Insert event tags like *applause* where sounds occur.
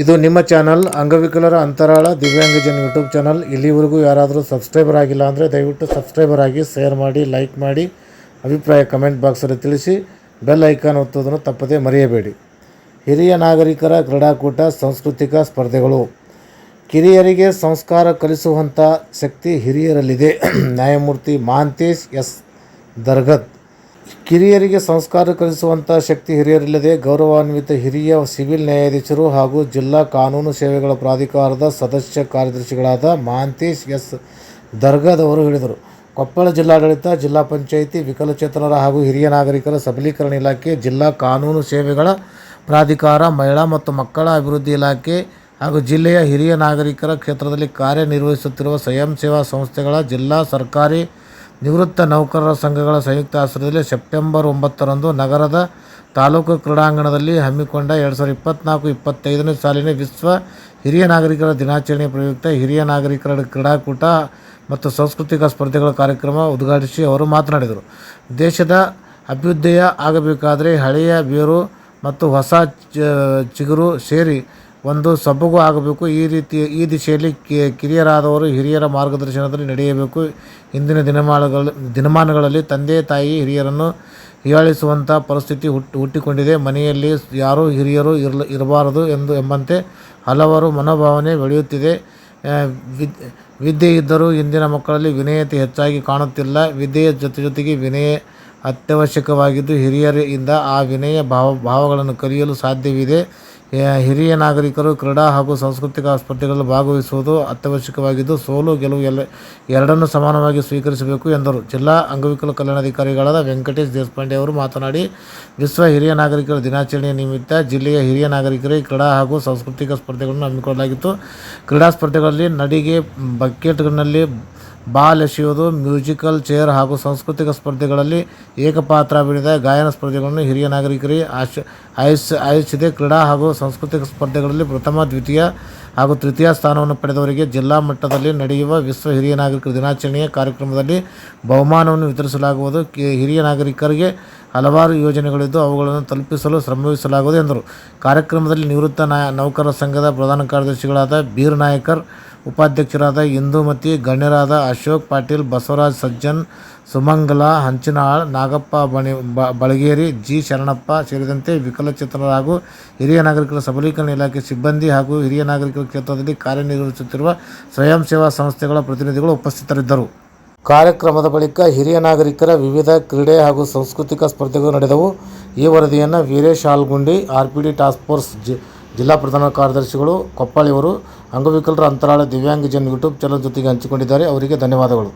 ಇದು ನಿಮ್ಮ ಚಾನಲ್ ಅಂಗವಿಕಲರ ಅಂತರಾಳ ದಿವ್ಯಾಂಗಜನ್ ಯೂಟ್ಯೂಬ್ ಚಾನಲ್. ಇಲ್ಲಿವರೆಗೂ ಯಾರಾದರೂ ಸಬ್ಸ್ಕ್ರೈಬರ್ ಆಗಿಲ್ಲ ಅಂದರೆ ದಯವಿಟ್ಟು ಸಬ್ಸ್ಕ್ರೈಬರ್ ಆಗಿ, ಶೇರ್ ಮಾಡಿ, ಲೈಕ್ ಮಾಡಿ, ಅಭಿಪ್ರಾಯ ಕಮೆಂಟ್ ಬಾಕ್ಸಲ್ಲಿ ತಿಳಿಸಿ, ಬೆಲ್ ಐಕಾನ್ ಒತ್ತೋದನ್ನು ತಪ್ಪದೇ ಮರೆಯಬೇಡಿ. ಹಿರಿಯ ನಾಗರಿಕರ ಕ್ರೀಡಾಕೂಟ, ಸಾಂಸ್ಕೃತಿಕ ಸ್ಪರ್ಧೆಗಳು. ಕಿರಿಯರಿಗೆ ಸಂಸ್ಕಾರ ಕಲಿಸುವಂಥ ಶಕ್ತಿ ಹಿರಿಯರಲ್ಲಿದೆ. *clears throat* ನ್ಯಾಯಮೂರ್ತಿ ಮಾಂತೇಶ್ ಎಸ್. ದರ್ಗತ್ ಕಿರಿಯರಿಗೆ ಸಂಸ್ಕಾರ ಕಲಿಸುವಂಥ ಶಕ್ತಿ ಹಿರಿಯರಿಲ್ಲದೆ ಗೌರವಾನ್ವಿತ ಹಿರಿಯ ಸಿವಿಲ್ ನ್ಯಾಯಾಧೀಶರು ಹಾಗೂ ಜಿಲ್ಲಾ ಕಾನೂನು ಸೇವೆಗಳ ಪ್ರಾಧಿಕಾರದ ಸದಸ್ಯ ಕಾರ್ಯದರ್ಶಿಗಳಾದ ಮಾಂತೇಶ್ ಎಸ್ ದರ್ಗಾದವರು ಹೇಳಿದರು. ಕೊಪ್ಪಳ ಜಿಲ್ಲಾಡಳಿತ, ಜಿಲ್ಲಾ ಪಂಚಾಯಿತಿ ವಿಕಲಚೇತನರ ಹಾಗೂ ಹಿರಿಯ ನಾಗರಿಕರ ಸಬಲೀಕರಣ ಇಲಾಖೆ, ಜಿಲ್ಲಾ ಕಾನೂನು ಸೇವೆಗಳ ಪ್ರಾಧಿಕಾರ, ಮಹಿಳಾ ಮತ್ತು ಮಕ್ಕಳ ಅಭಿವೃದ್ಧಿ ಇಲಾಖೆ ಹಾಗೂ ಜಿಲ್ಲೆಯ ಹಿರಿಯ ನಾಗರಿಕರ ಕ್ಷೇತ್ರದಲ್ಲಿ ಕಾರ್ಯನಿರ್ವಹಿಸುತ್ತಿರುವ ಸ್ವಯಂ ಸೇವಾ ಸಂಸ್ಥೆಗಳ ಜಿಲ್ಲಾ ಸರ್ಕಾರಿ ನಿವೃತ್ತ ನೌಕರರ ಸಂಘಗಳ ಸಂಯುಕ್ತ ಆಶ್ರಯದಲ್ಲಿ ಸೆಪ್ಟೆಂಬರ್ ಒಂಬತ್ತರಂದು ನಗರದ ತಾಲೂಕು ಕ್ರೀಡಾಂಗಣದಲ್ಲಿ ಹಮ್ಮಿಕೊಂಡ ಎರಡು ಸಾವಿರದ ಇಪ್ಪತ್ತ್ನಾಲ್ಕು ಇಪ್ಪತ್ತೈದನೇ ಸಾಲಿನ ವಿಶ್ವ ಹಿರಿಯ ನಾಗರಿಕರ ದಿನಾಚರಣೆ ಪ್ರಯುಕ್ತ ಹಿರಿಯ ನಾಗರಿಕರ ಕ್ರೀಡಾಕೂಟ ಮತ್ತು ಸಾಂಸ್ಕೃತಿಕ ಸ್ಪರ್ಧೆಗಳ ಕಾರ್ಯಕ್ರಮ ಉದ್ಘಾಟಿಸಿ ಅವರು ಮಾತನಾಡಿದರು. ದೇಶದ ಅಭ್ಯುದಯ ಆಗಬೇಕಾದರೆ ಹಳೆಯ ಬೇರು ಮತ್ತು ಹೊಸ ಚಿಗುರು ಸೇರಿ ಒಂದು ಸೊಬಗು ಆಗಬೇಕು. ಈ ರೀತಿ ಈ ದಿಶೆಯಲ್ಲಿ ಕಿರಿಯರಾದವರು ಹಿರಿಯರ ಮಾರ್ಗದರ್ಶನದಲ್ಲಿ ನಡೆಯಬೇಕು. ಇಂದಿನ ದಿನಮಾನಗಳು, ದಿನಮಾನಗಳಲ್ಲಿ ತಂದೆ ತಾಯಿ ಹಿರಿಯರನ್ನು ಹೀಯಾಳಿಸುವಂಥ ಪರಿಸ್ಥಿತಿ ಹುಟ್ಟು ಹುಟ್ಟಿಕೊಂಡಿದೆ. ಮನೆಯಲ್ಲಿ ಯಾರೂ ಹಿರಿಯರು ಇರಲ, ಇರಬಾರದು ಎಂದು ಎಂಬಂತೆ ಹಲವರು ಮನೋಭಾವನೆ ಬೆಳೆಯುತ್ತಿದೆ. ವಿದ್, ವಿದ್ಯೆ ಇದ್ದರೂ ಇಂದಿನ ಮಕ್ಕಳಲ್ಲಿ ವಿನಯತೆ ಹೆಚ್ಚಾಗಿ ಕಾಣುತ್ತಿಲ್ಲ. ವಿದ್ಯೆಯ ಜೊತೆ ಜೊತೆಗೆ ವಿನಯ ಅತ್ಯವಶ್ಯಕವಾಗಿದ್ದು ಹಿರಿಯರಿಂದ ಆ ವಿನಯ ಭಾವ, ಭಾವಗಳನ್ನು ಕಲಿಯಲು ಸಾಧ್ಯವಿದೆ. ಹಿರಿಯ ನಾಗರಿಕರು ಕ್ರೀಡಾ ಹಾಗೂ ಸಾಂಸ್ಕೃತಿಕ ಸ್ಪರ್ಧೆಗಳಲ್ಲಿ ಭಾಗವಹಿಸುವುದು ಅತ್ಯವಶ್ಯಕವಾಗಿದ್ದು, ಸೋಲು ಗೆಲುವು ಎಲ್ಲ ಎರಡನ್ನೂ ಸಮಾನವಾಗಿ ಸ್ವೀಕರಿಸಬೇಕು ಎಂದರು. ಜಿಲ್ಲಾ ಅಂಗವಿಕಲ ಕಲ್ಯಾಣಾಧಿಕಾರಿಗಳಾದ ವೆಂಕಟೇಶ್ ದೇಶಪಾಂಡೆ ಅವರು ಮಾತನಾಡಿ, ವಿಶ್ವ ಹಿರಿಯ ನಾಗರಿಕರ ದಿನಾಚರಣೆಯ ನಿಮಿತ್ತ ಜಿಲ್ಲೆಯ ಹಿರಿಯ ನಾಗರಿಕರಿಗೆ ಕ್ರೀಡಾ ಹಾಗೂ ಸಾಂಸ್ಕೃತಿಕ ಸ್ಪರ್ಧೆಗಳನ್ನು ಹಮ್ಮಿಕೊಳ್ಳಲಾಗಿತ್ತು. ಕ್ರೀಡಾ ಸ್ಪರ್ಧೆಗಳಲ್ಲಿ ನಡಿಗೆ ಬಕೆಟ್ನಲ್ಲಿ ಬಾಲ್ ಎಸೆಯುವುದು ಮ್ಯೂಸಿಕಲ್, ಚೇರ್ ಹಾಗೂ ಸಾಂಸ್ಕೃತಿಕ ಸ್ಪರ್ಧೆಗಳಲ್ಲಿ ಏಕಪಾತ್ರಾಭಿನಯದ ಗಾಯನ ಸ್ಪರ್ಧೆಗಳನ್ನು ಹಿರಿಯ ನಾಗರಿಕರಿಗೆ ಆಶ ಆಯಸ್ ಆಯೋಜಿಸಿದೆ. ಕ್ರೀಡಾ ಹಾಗೂ ಸಾಂಸ್ಕೃತಿಕ ಸ್ಪರ್ಧೆಗಳಲ್ಲಿ ಪ್ರಥಮ, ದ್ವಿತೀಯ ಹಾಗೂ ತೃತೀಯ ಸ್ಥಾನವನ್ನು ಪಡೆದವರಿಗೆ ಜಿಲ್ಲಾ ಮಟ್ಟದಲ್ಲಿ ನಡೆಯುವ ವಿಶ್ವ ಹಿರಿಯ ನಾಗರಿಕರ ದಿನಾಚರಣೆಯ ಕಾರ್ಯಕ್ರಮದಲ್ಲಿ ಬಹುಮಾನವನ್ನು ವಿತರಿಸಲಾಗುವುದು. ಹಿರಿಯ ನಾಗರಿಕರಿಗೆ ಹಲವಾರು ಯೋಜನೆಗಳಿದ್ದು ಅವುಗಳನ್ನು ತಲುಪಿಸಲು ಶ್ರಮವಹಿಸಲಾಗುವುದು ಎಂದರು. ಕಾರ್ಯಕ್ರಮದಲ್ಲಿ ನಿವೃತ್ತ ನೌಕರರ ಸಂಘದ ಪ್ರಧಾನ ಕಾರ್ಯದರ್ಶಿಗಳಾದ ಬೀರ್ ನಾಯಕರ್ ಉಪಾಧ್ಯಕ್ಷರಾದ ಇಂದುಮತಿ, ಗಣ್ಯರಾದ ಅಶೋಕ್ ಪಾಟೀಲ್, ಬಸವರಾಜ್ ಸಜ್ಜನ್, ಸುಮಂಗಲ, ಹಂಚಿನಾಳ್, ನಾಗಪ್ಪ ಬಣಿ ಬಳಗೇರಿ, ಜಿ. ಶರಣಪ್ಪ ಸೇರಿದಂತೆ ವಿಕಲಚೇತನರ ಹಾಗೂ ಹಿರಿಯ ನಾಗರಿಕರ ಸಬಲೀಕರಣ ಇಲಾಖೆ ಸಿಬ್ಬಂದಿ ಹಾಗೂ ಹಿರಿಯ ನಾಗರಿಕರ ಕ್ಷೇತ್ರದಲ್ಲಿ ಕಾರ್ಯನಿರ್ವಹಿಸುತ್ತಿರುವ ಸ್ವಯಂ ಸೇವಾ ಸಂಸ್ಥೆಗಳ ಪ್ರತಿನಿಧಿಗಳು ಉಪಸ್ಥಿತರಿದ್ದರು. ಕಾರ್ಯಕ್ರಮದ ಬಳಿಕ ಹಿರಿಯ ನಾಗರಿಕರ ವಿವಿಧ ಕ್ರೀಡೆ ಹಾಗೂ ಸಾಂಸ್ಕೃತಿಕ ಸ್ಪರ್ಧೆಗಳು ನಡೆದವು. ಈ ವರದಿಯನ್ನು Veeresh Algundi R P D task force G ಜಿಲ್ಲಾ ಪ್ರಧಾನ ಕಾರ್ಯದರ್ಶಿಗಳು ಕೊಪ್ಪಳಿಯವರು ಅಂಗವಿಕಲರ ಅಂತರಾಳ ದಿವ್ಯಾಂಗಜನ್ ಯೂಟ್ಯೂಬ್ ಚಾನಲ್ ಜೊತೆಗೆ ಹಂಚಿಕೊಂಡಿದ್ದಾರೆ. ಅವರಿಗೆ ಧನ್ಯವಾದಗಳು.